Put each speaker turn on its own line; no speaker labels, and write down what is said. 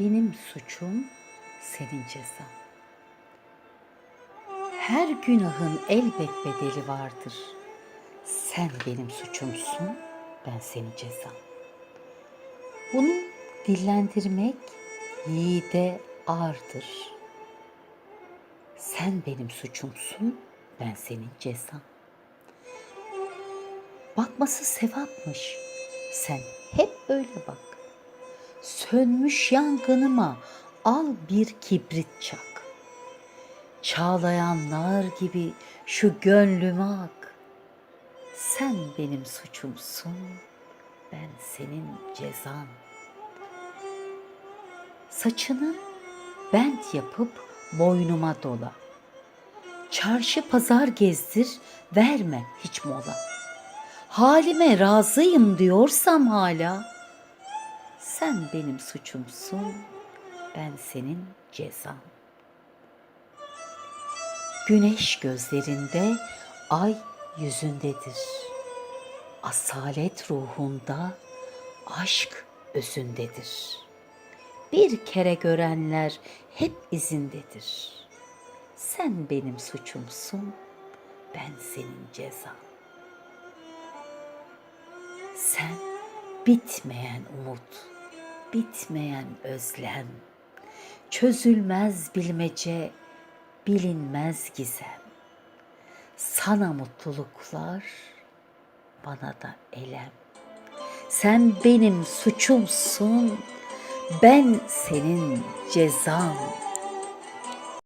benim suçum, senin cezan. Her günahın elbet bedeli vardır. Sen benim suçumsun, ben senin cezan. Bunu dillendirmek yiğide ardır. Sen benim suçumsun, ben senin cezan. Bakması sevapmış. Sen hep böyle bak. Sönmüş yangınıma al bir kibrit çak. Çağlayanlar gibi şu gönlüme ak. Sen benim suçumsun, ben senin cezan. Saçını bent yapıp boynuma dola. Çarşı pazar gezdir, verme hiç mola. Halime razıyım diyorsam hala, sen benim suçumsun, ben senin cezan. Güneş gözlerinde, ay yüzündedir. Asalet ruhunda, aşk özündedir. Bir kere görenler hep izindedir. Sen benim suçumsun, ben senin cezan. Sen bitmeyen umut, bitmeyen özlem, çözülmez bilmece, bilinmez gizem. Sana mutluluklar, bana da elem. Sen benim suçumsun, ben senin cezan.